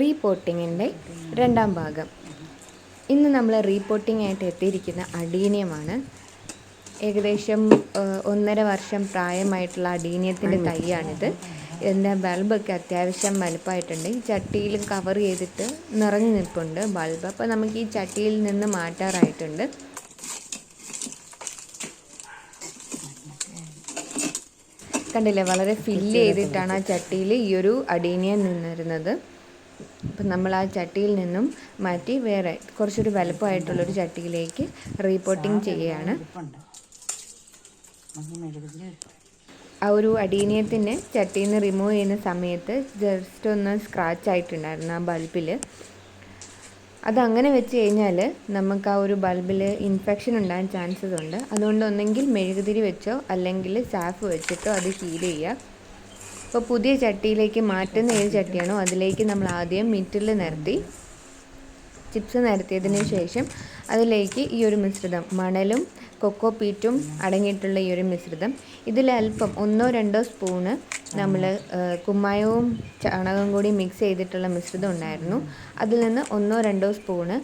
റീപോട്ടിങ്ങിന്റെ രണ്ടാം ഭാഗം. ഇന്ന് നമ്മൾ റീപോർട്ടിംഗ് ആയിട്ട് എത്തിയിരിക്കുന്ന അടീനിയമാണ്. ഏകദേശം ഒന്നര വർഷം പ്രായമായിട്ടുള്ള അടീനിയത്തിന്റെ തൈയാണിത്. ഇതിന്റെ ബൾബൊക്കെ അത്യാവശ്യം വലുപ്പമായിട്ടുണ്ട്. ഈ ചട്ടിയിൽ കവർ ചെയ്തിട്ട് നിറഞ്ഞു നിൽപ്പുണ്ട് ബൾബ്. അപ്പോൾ നമുക്ക് ഈ ചട്ടിയിൽ നിന്ന് മാറ്റാറായിട്ടുണ്ട്. കണ്ടില്ലേ? വളരെ ഫില്ല് ചെയ്തിട്ടാണ് ആ ചട്ടിയിൽ ഈ ഒരു അടീനിയം നിന്നിരുന്നത്. അപ്പം നമ്മൾ ആ ചട്ടിയിൽ നിന്നും മാറ്റി വേറെ കുറച്ചൊരു വലുപ്പമായിട്ടുള്ളൊരു ചട്ടിയിലേക്ക് റീപോട്ടിങ് ചെയ്യുകയാണ്. ആ ഒരു അടീനിയത്തിന് ചട്ടിയിൽ നിന്ന് റിമൂവ് ചെയ്യുന്ന സമയത്ത് ജസ്റ്റ് ഒന്ന് സ്ക്രാച്ച് ആയിട്ടുണ്ടായിരുന്നു ആ ബൾബിൽ അതങ്ങനെ വെച്ച് കഴിഞ്ഞാൽ നമുക്ക് ആ ഒരു ബൾബിൽ ഇൻഫെക്ഷൻ ഉണ്ടാകാൻ ചാൻസസ് ഉണ്ട്. അതുകൊണ്ട് ഒന്നെങ്കിൽ മെഴുകുതിരി വെച്ചോ അല്ലെങ്കിൽ സാഫ് വെച്ചിട്ടോ അത് ഹീൽ ചെയ്യുക. അപ്പോൾ പുതിയ ചട്ടിയിലേക്ക് മാറ്റുന്ന ഏത് ചട്ടിയാണോ അതിലേക്ക് നമ്മൾ ആദ്യം മിറ്റിൽ നിരത്തി ചിപ്സ് നിരത്തിയതിന് ശേഷം അതിലേക്ക് ഈ ഒരു മിശ്രിതം മണലും കൊക്കോ പീറ്റും അടങ്ങിയിട്ടുള്ള ഈ ഒരു മിശ്രിതം. ഇതിൽ അല്പം ഒന്നോ രണ്ടോ സ്പൂണ് നമ്മൾ കുമ്മായവും ചാണകവും കൂടി മിക്സ് ചെയ്തിട്ടുള്ള മിശ്രിതം ഉണ്ടായിരുന്നു. അതിൽ നിന്ന് ഒന്നോ രണ്ടോ സ്പൂണ്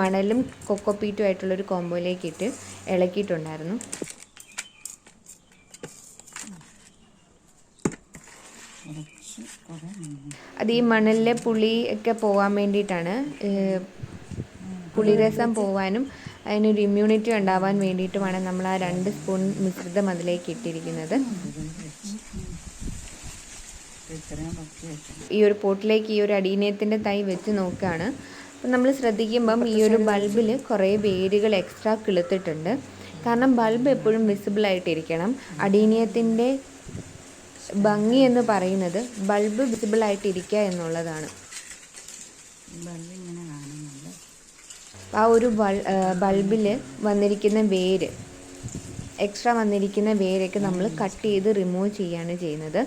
മണലും കൊക്കോ പീറ്റും ആയിട്ടുള്ളൊരു കോമ്പോയിലേക്ക് ഇട്ട് ഇളക്കിയിട്ടുണ്ടായിരുന്നു കുറച്ച് കുറേ മഞ്ഞൾ. അത് ഈ മണലിലെ പുളി ഒക്കെ പോകാൻ വേണ്ടിയിട്ടാണ്. പുളിരസം പോവാനും അതിനൊരു ഇമ്മ്യൂണിറ്റി ഉണ്ടാവാൻ വേണ്ടിയിട്ടുമാണ് നമ്മൾ ആ രണ്ട് സ്പൂൺ മിശ്രിതം അതിലേക്ക് ഇട്ടിരിക്കുന്നത്. ഈ ഒരു പോട്ടിലേക്ക് ഈ ഒരു അടീനയത്തിന്റെ തൈ വെച്ച് നോക്കുകയാണ്. അപ്പം നമ്മൾ ശ്രദ്ധിക്കുമ്പം ഈ ഒരു ബൾബിൽ കുറേ വേരുകൾ എക്സ്ട്രാ കിളുത്തിട്ടുണ്ട്. കാരണം ബൾബ് എപ്പോഴും വിസിബിൾ ആയിട്ടിരിക്കണം. അടീനിയത്തിന്റെ ഭംഗി എന്ന് പറയുന്നത് ബൾബ് വിസിബിൾ ആയിട്ടിരിക്കുക എന്നുള്ളതാണ്. ആ ഒരു ബൾ ബൾബിൽ വന്നിരിക്കുന്ന വേര് എക്സ്ട്രാ വന്നിരിക്കുന്ന വേരൊക്കെ നമ്മൾ കട്ട് ചെയ്ത് റിമൂവ് ചെയ്യാണ് ചെയ്യുന്നത്.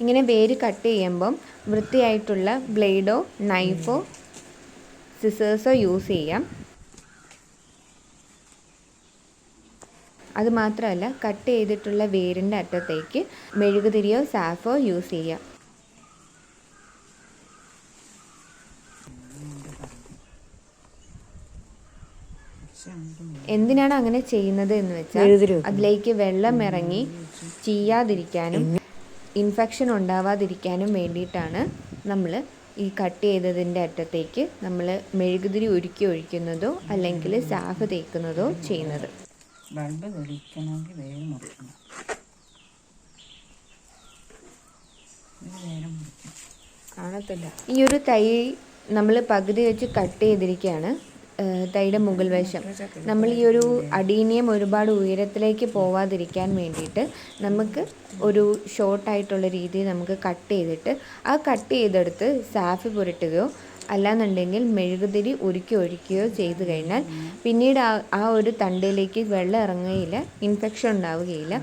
ഇങ്ങനെ വേര് കട്ട് ചെയ്യുമ്പം വൃത്തിയായിട്ടുള്ള ബ്ലേഡോ നൈഫോ സിസേഴ്സോ യൂസ് ചെയ്യാം. അത് മാത്രമല്ല കട്ട് ചെയ്തിട്ടുള്ള വേരിന്റെ അറ്റത്തേക്ക് മെഴുകുതിരിയോ സാഫോ യൂസ് ചെയ്യാം. എന്തിനാണ് അങ്ങനെ ചെയ്യുന്നത് എന്ന് വെച്ചാൽ അതിലേക്ക് വെള്ളം ഇറങ്ങി ചീയാതിരിക്കാനും ഇൻഫെക്ഷൻ ഉണ്ടാവാതിരിക്കാനും വേണ്ടിയിട്ടാണ് നമ്മൾ ഈ കട്ട് ചെയ്തതിന്റെ അറ്റത്തേക്ക് നമ്മൾ മെഴുകുതിരി ഉരുക്കി ഒഴിക്കുന്നതോ അല്ലെങ്കിൽ സാഫ് തേക്കുന്നതോ ചെയ്യുന്നത്. ബൾബ് തെളിയിക്കണമെങ്കിൽ വേര് മുറിക്കണം. മുറിക്കണം. കാണത്തില്ല. ഈ ഒരു തൈ നമ്മൾ പകുതി വെച്ച് കട്ട് ചെയ്തിരിക്കുകയാണ്. തൈയുടെ മുകൾ വശം. നമ്മൾ ഈ ഒരു അടീനിയം ഒരുപാട് ഉയരത്തിലേക്ക് പോവാതിരിക്കാൻ വേണ്ടിയിട്ട് നമുക്ക് ഒരു ഷോർട്ടായിട്ടുള്ള രീതിയിൽ നമുക്ക് കട്ട് ചെയ്തിട്ട് ആ കട്ട് ചെയ്തെടുത്ത് സാഫ് പുരട്ടുകയോ അല്ലാന്നുണ്ടെങ്കിൽ മെഴുകുതിരി ഉരുക്കി ഒഴിക്കുകയോ ചെയ്തു കഴിഞ്ഞാൽ പിന്നീട് ആ ആ ഒരു തണ്ടിലേക്ക് വെള്ളം ഇറങ്ങുകയില്ല ഇൻഫെക്ഷൻ ഉണ്ടാവുകയില്ല.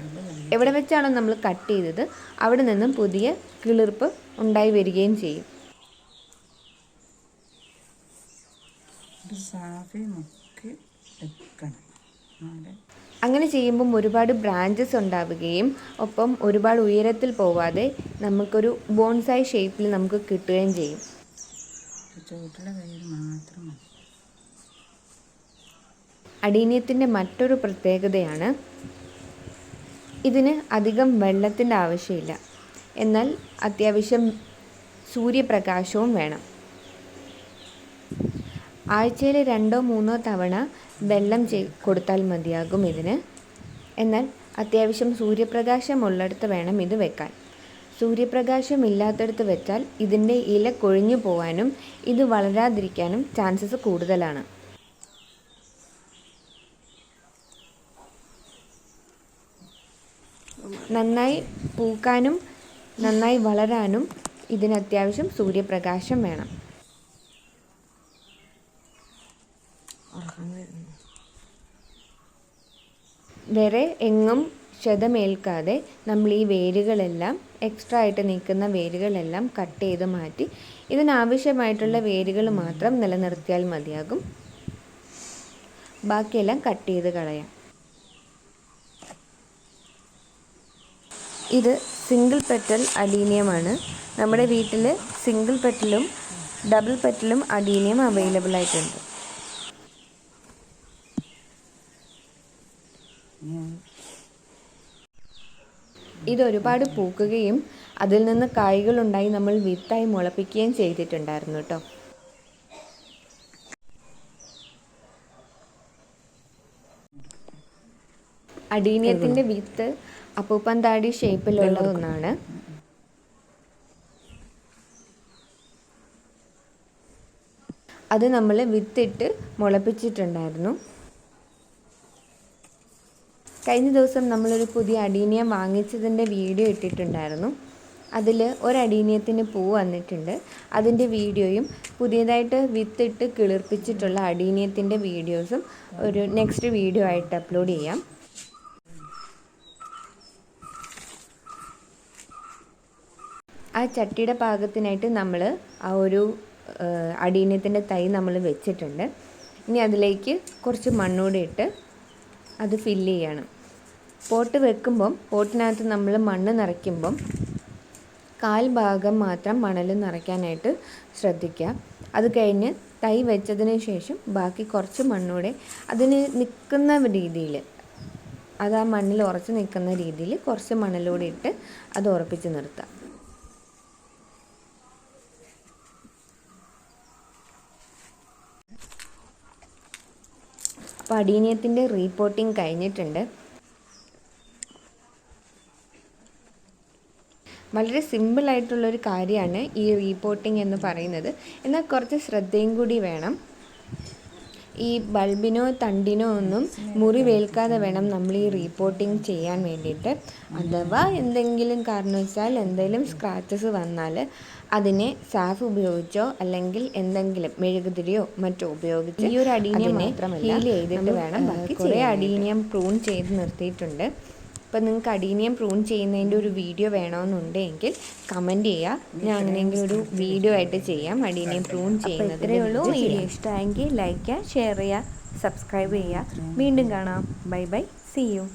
എവിടെ വെച്ചാണോ നമ്മൾ കട്ട് ചെയ്തത് അവിടെ നിന്നും പുതിയ കിളിർപ്പ് ഉണ്ടായി വരികയും ചെയ്യും. അങ്ങനെ ചെയ്യുമ്പം ഒരുപാട് ബ്രാഞ്ചസ് ഉണ്ടാവുകയും ഒപ്പം ഒരുപാട് ഉയരത്തിൽ പോവാതെ നമുക്കൊരു ബോൺസായി ഷേപ്പിൽ നമുക്ക് കിട്ടുകയും ചെയ്യും. ചുവട്ടിലെ കയ്യിൽ മാത്രം മതി. അടീനിയത്തിന്റെ മറ്റൊരു പ്രത്യേകതയാണ് ഇതിന് അധികം വെള്ളത്തിന്റെ ആവശ്യമില്ല. എന്നാൽ അത്യാവശ്യം സൂര്യപ്രകാശവും വേണം. ആഴ്ചയിൽ രണ്ടോ മൂന്നോ തവണ വെള്ളം ചെയ് കൊടുത്താൽ മതിയാകും ഇതിന്. എന്നാൽ അത്യാവശ്യം സൂര്യപ്രകാശം ഉള്ളിടത്ത് വേണം ഇത് വെക്കാൻ. സൂര്യപ്രകാശം ഇല്ലാത്തടത്ത് വെച്ചാൽ ഇതിന്റെ ഇല കൊഴിഞ്ഞു പോവാനും ഇത് വളരാതിരിക്കാനും ചാൻസസ് കൂടുതലാണ്. നന്നായി പൂക്കാനും നന്നായി വളരാനും ഇതിന് അത്യാവശ്യം സൂര്യപ്രകാശം വേണം. വേറെ എങ്ങും ക്ഷതമേൽക്കാതെ നമ്മൾ ഈ വേരുകളെല്ലാം എക്സ്ട്രാ ആയിട്ട് നിൽക്കുന്ന വേരുകളെല്ലാം കട്ട് ചെയ്ത് മാറ്റി ഇതിനാവശ്യമായിട്ടുള്ള വേരുകൾ മാത്രം നിലനിർത്തിയാൽ മതിയാകും. ബാക്കിയെല്ലാം കട്ട് ചെയ്ത് കളയാം. ഇത് സിംഗിൾ പെറ്റൽ അഡീനിയമാണ് നമ്മുടെ വീട്ടിൽ സിംഗിൾ പെറ്റലും ഡബിൾ പെറ്റലും അഡീനിയം അവൈലബിൾ ആയിട്ടുണ്ട്. ഇനി അത് ഇത് ഒരുപാട് പൂക്കുകയും അതിൽ നിന്ന് കായ്കളുണ്ടായി നമ്മൾ വിത്തായി മുളപ്പിക്കുകയും ചെയ്തിട്ടുണ്ടായിരുന്നു കേട്ടോ അടീനിയത്തിന്റെ വിത്ത് അപ്പൂപ്പൻ താടി ഷേപ്പിലുള്ള ഒന്നാണ്. അത് നമ്മൾ വിത്തിട്ട് മുളപ്പിച്ചിട്ടുണ്ടായിരുന്നു. കഴിഞ്ഞ ദിവസം നമ്മളൊരു പുതിയ അടീനിയം വാങ്ങിച്ചതിന്റെ വീഡിയോ ഇട്ടിട്ടുണ്ടായിരുന്നു. അതിൽ ഒരു അടീനിയത്തിന് പൂ വന്നിട്ടുണ്ട്. അതിന്റെ വീഡിയോയും പുതിയതായിട്ട് വിത്തിട്ട് കിളിർപ്പിച്ചിട്ടുള്ള അടീനിയത്തിന്റെ വീഡിയോസും ഒരു നെക്സ്റ്റ് വീഡിയോ ആയിട്ട് അപ്ലോഡ് ചെയ്യാം. ആ ചട്ടിയുടെ പാകത്തിനായിട്ട് നമ്മൾ ആ ഒരു അടീനിയത്തിന്റെ തൈ നമ്മൾ വെച്ചിട്ടുണ്ട്. ഇനി അതിലേക്ക് കുറച്ച് മണ്ണൂടെ ഇട്ട് അത് ഫില്ല് ചെയ്യണം. പോട്ട് വെക്കുമ്പം പോട്ടിനകത്ത് നമ്മൾ മണ്ണ് നിറയ്ക്കുമ്പം കാൽ ഭാഗം മാത്രം മണൽ നിറയ്ക്കാനായിട്ട് ശ്രദ്ധിക്കുക. അത് കഴിഞ്ഞ് തൈ വെച്ചതിന് ശേഷം ബാക്കി കുറച്ച് മണ്ണൂടെ അതിന് നിൽക്കുന്ന രീതിയിൽ അത് ആ മണ്ണിൽ ഉറച്ച് നിൽക്കുന്ന രീതിയിൽ കുറച്ച് മണലൂടെ ഇട്ട് അത് ഉറപ്പിച്ച് നിർത്തുക അപ്പോൾ അടീനിയത്തിന്റെ റീപോർട്ടിംഗ് കഴിഞ്ഞിട്ടുണ്ട്. വളരെ സിമ്പിളായിട്ടുള്ളൊരു കാര്യമാണ് ഈ റീപോർട്ടിംഗ് എന്ന് പറയുന്നത്. എന്നാൽ കുറച്ച് ശ്രദ്ധയും കൂടി വേണം. ഈ ബൾബിനോ തണ്ടിനോ ഒന്നും മുറിവേൽക്കാതെ വേണം നമ്മൾ ഈ റീപോർട്ടിംഗ് ചെയ്യാൻ വേണ്ടിയിട്ട്. അഥവാ എന്തെങ്കിലും കാരണവശാൽ എന്തെങ്കിലും സ്ക്രാച്ചസ് വന്നാൽ അതിനെ സാഫ് ഉപയോഗിച്ചോ അല്ലെങ്കിൽ എന്തെങ്കിലും മെഴുകുതിരിയോ മറ്റോ ഉപയോഗിച്ച് ഈ ഒരു അടീനിയം മാത്രമല്ല ഹീൽ ചെയ്തിട്ട് വേണം. ബാക്കി കുറേ അടീനിയം പ്രൂൺ ചെയ്ത് നിർത്തിയിട്ടുണ്ട്. അപ്പോൾ നിങ്ങൾക്ക് അടീനിയം പ്രൂൺ ചെയ്യുന്നതിന്റെ ഒരു വീഡിയോ വേണമെന്നുണ്ടെങ്കിൽ കമന്റ് ചെയ്യുക. ഞാൻ അങ്ങനെയെങ്കിലും ഒരു വീഡിയോ ആയിട്ട് ചെയ്യാം. അടീനിയം പ്രൂൺ ചെയ്യുന്നത് ഇത്രയേ ഉള്ളൂ. വീഡിയോ ഇഷ്ടമായെങ്കിൽ ലൈക്ക് ചെയ്യുക ഷെയർ ചെയ്യുക സബ്സ്ക്രൈബ് ചെയ്യുക. വീണ്ടും കാണാം. Bye bye C U